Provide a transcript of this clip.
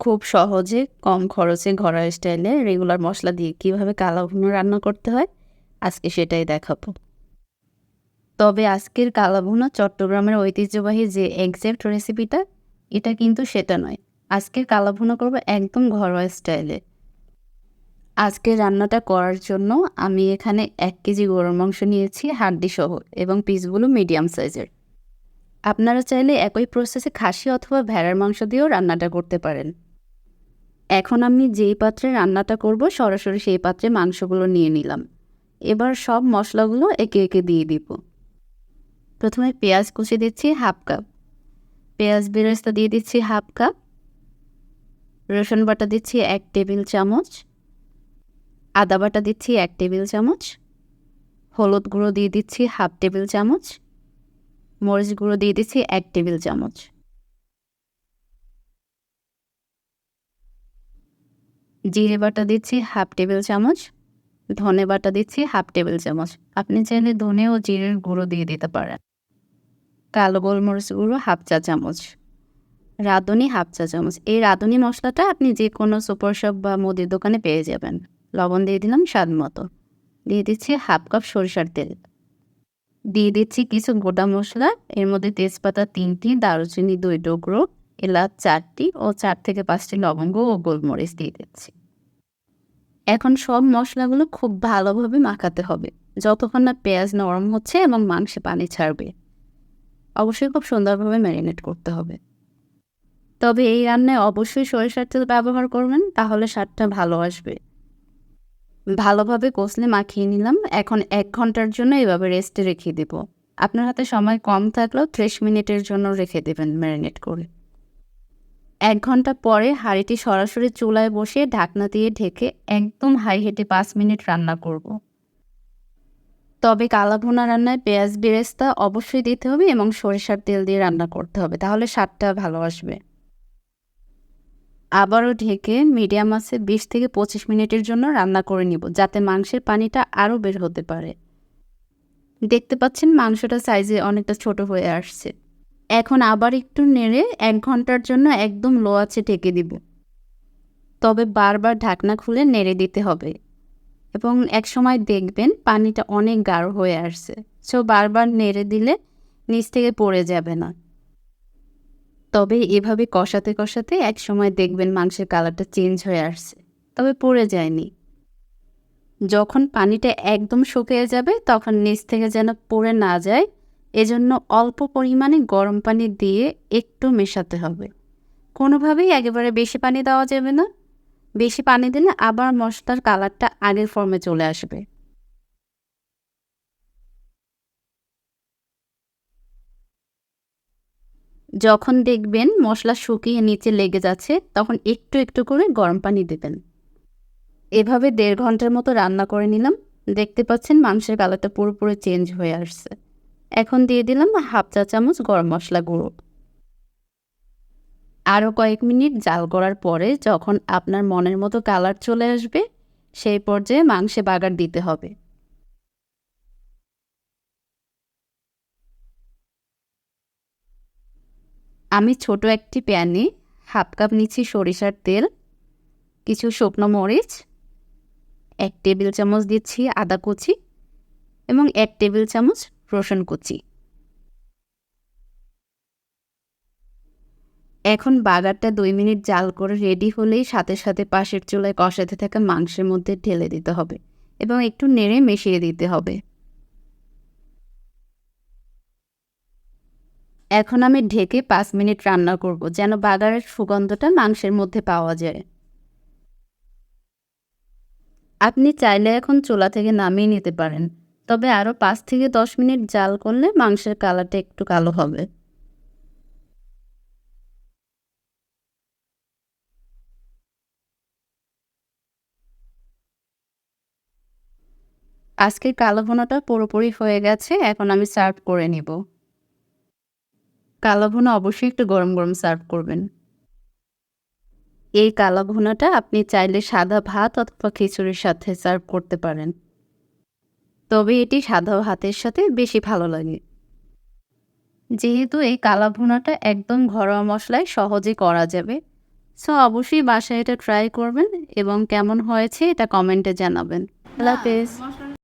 খুব সহজে কম খরচে ঘরোয়া স্টাইলে রেগুলার মশলা দিয়ে কীভাবে কালো ভুনো রান্না করতে হয়, আজকে সেটাই দেখাবো। তবে আজকের কালা ভুনা চট্টগ্রামের ঐতিহ্যবাহী যে এক্স্যাক্ট রেসিপিটা এটা কিন্তু সেটা নয়। আজকের কালা ভুনা করব একদম ঘরোয়া স্টাইলে। আজকে রান্নাটা করার জন্য আমি এখানে এক কেজি গরুর মাংস নিয়েছি হাড্ডি সহ এবং পিসগুলো মিডিয়াম সাইজের আপনারা চাইলে একই প্রসেসে খাসি অথবা ভেড়ার মাংস দিয়েও রান্নাটা করতে পারেন। এখন আমি যেই পাত্রে রান্নাটা করব, সরাসরি সেই পাত্রে মাংসগুলো নিয়ে নিলাম। এবার সব মশলাগুলো একে একে দিয়ে দিব। প্রথমে পেঁয়াজ কুচি দিচ্ছি হাফ কাপ। পেঁয়াজ বেরেস্তা দিয়ে দিচ্ছি হাফ কাপ। রসুন বাটা দিচ্ছি এক টেবিল চামচ। আদা বাটা দিচ্ছি এক টেবিল চামচ। হলুদ গুঁড়ো দিয়ে দিচ্ছি হাফ টেবিল চামচ। মরিচ গুঁড়ো দিয়ে দিচ্ছি এক টেবিল চামচ। জিরে বাটা দিচ্ছি হাফ টেবিল চামচ, ধনে বাটা দিচ্ছি হাফ টেবিল চামচ। আপনি চাইলে ধনে ও জিরের গুঁড়ো দিয়ে দিতে পারেন। কালো গোলমরিচ গুঁড়ো হাফ চা চামচ। রাঁধুনি হাফ চা চামচ। এই রাঁধুনি মশলাটা আপনি যে কোনো সুপার শপ বা মুদির দোকানে পেয়ে যাবেন। লবণ দিয়ে দিলাম স্বাদ মতো। দিয়ে দিচ্ছি হাফ কাপ সরিষার তেল। দিয়ে দিচ্ছি কিছু গোটা মশলা। এর মধ্যে তেজপাতা তিনটি, দারুচিনি দুই টুকরো, এলাচ চারটি ও চার থেকে পাঁচটি লবঙ্গ ও গোলমরিচ দিয়ে দিচ্ছি। এখন সব মশলাগুলো খুব ভালোভাবে মাখাতে হবে। যতক্ষণ না পেঁয়াজ নরম হচ্ছে এবং মাংসে পানি ছাড়বে। অবশ্যই খুব সুন্দরভাবে ম্যারিনেট করতে হবে। তবে এই রান্নায় অবশ্যই সরিষার তেল ব্যবহার করবেন, তাহলে স্বাদটা ভালো আসবে। ভালোভাবে কষলে মাখিয়ে নিলাম। এখন এক ঘণ্টার জন্য এভাবে রেস্টে রেখে দেব। আপনার হাতে সময় কম থাকলেও ত্রিশ মিনিটের জন্য রেখে দেবেন ম্যারিনেট করে। এক ঘণ্টা পরে হাঁড়িটি সরাসরি চুলায় বসে ঢাকনা দিয়ে ঢেকে একদম হাই হেঁটে পাঁচ মিনিট রান্না করব। তবে কালা ভুনা রান্নায় পেঁয়াজ, বেরেস্তা অবশ্যই দিতে হবে এবং সরিষার তেল দিয়ে রান্না করতে হবে, তাহলে স্বাদটা ভালো আসবে। আবারও ঢেকে মিডিয়াম আছে বিশ থেকে পঁচিশ মিনিটের জন্য রান্না করে নিব, যাতে মাংসের পানিটা আরও বের হতে পারে। দেখতে পাচ্ছেন মাংসটা সাইজে অনেকটা ছোট হয়ে আসছে। এখন আবার একটু নেড়ে এক ঘণ্টার জন্য একদম লো আছে ঢেকে দিব। তবে বারবার ঢাকনা খুলে নেড়ে দিতে হবে এবং এক সময় দেখবেন পানিটা অনেক গাঢ় হয়ে আসছে। সো বারবার নেড়ে দিলে নিচ থেকে পড়ে যাবে না। তবে এভাবে কষাতে কষাতে এক সময় দেখবেন মাংসের কালারটা চেঞ্জ হয়ে আসছে, তবে পড়ে যায়নি। যখন পানিটা একদম শুকিয়ে যাবে তখন নিচ থেকে যেন পড়ে না যায় এজন্য অল্প পরিমাণে গরম পানি দিয়ে একটু মেশাতে হবে। কোনোভাবেই একেবারে বেশি পানি দেওয়া যাবে না। বেশি পানি দিলে আবার মশলার কালারটা আগের ফর্মে চলে আসবে। যখন দেখবেন মশলা শুকিয়ে নিচে লেগে যাচ্ছে, তখন একটু একটু করে গরম পানি দেবেন। এভাবে দেড় ঘণ্টার মতো রান্না করে নিলাম। দেখতে পাচ্ছেন মাংসের কালারটা পুরোপুরি চেঞ্জ হয়ে আসছে। এখন দিয়ে দিলাম হাফ চা চামচ গরম মশলা গুঁড়ো। আরও কয়েক মিনিট জাল করার পরে যখন আপনার মনের মতো কালার চলে আসবে, সেই পর্যায়ে মাংসে বাগার দিতে হবে। আমি ছোট একটি প্যানে হাফ কাপ নিচ্ছি সরিষার তেল, কিছু শুকনো মরিচ, এক টেবিল চামচ দিচ্ছি আদা কুচি এবং এক টেবিল চামচ রসুন কুচি এখন বাগারটা দুই মিনিট জাল করে রেডি হলেই সাথে সাথে পাশের চুলায় কষাতে থাকা মাংসের মধ্যে ঢেলে দিতে হবে এবং একটু নেড়ে মিশিয়ে দিতে হবে। এখন আমি ঢেকে পাঁচ মিনিট রান্না করব যেন বাগারের সুগন্ধটা মাংসের মধ্যে পাওয়া যায়। আপনি চাইলে এখন চুলা থেকে নামিয়ে নিতে পারেন। তবে আরও পাঁচ থেকে দশ মিনিট জাল করলে মাংসের কালারটা একটু কালো হবে। আজকের কালো ভুনাটা পুরোপুরি হয়ে গেছে, এখন আমি সার্ভ করে নিব। কালো ভুনা অবশ্যই একটু গরম গরম সার্ভ করবেন। এই কালো ভুনাটা আপনি চাইলে সাদা ভাত অথবা খিচুড়ির সাথে সার্ভ করতে পারেন। তবে এটি সাদা ভাতের সাথে বেশি ভালো লাগে। যেহেতু এই কালা ভুনাটা একদম ঘরোয়া মশলায় সহজে করা যাবে। সো অবশ্যই বাসায় এটা ট্রাই করবেন এবং কেমন হয়েছে এটা কমেন্টে জানাবেন। আল্লাহ হাফেজ।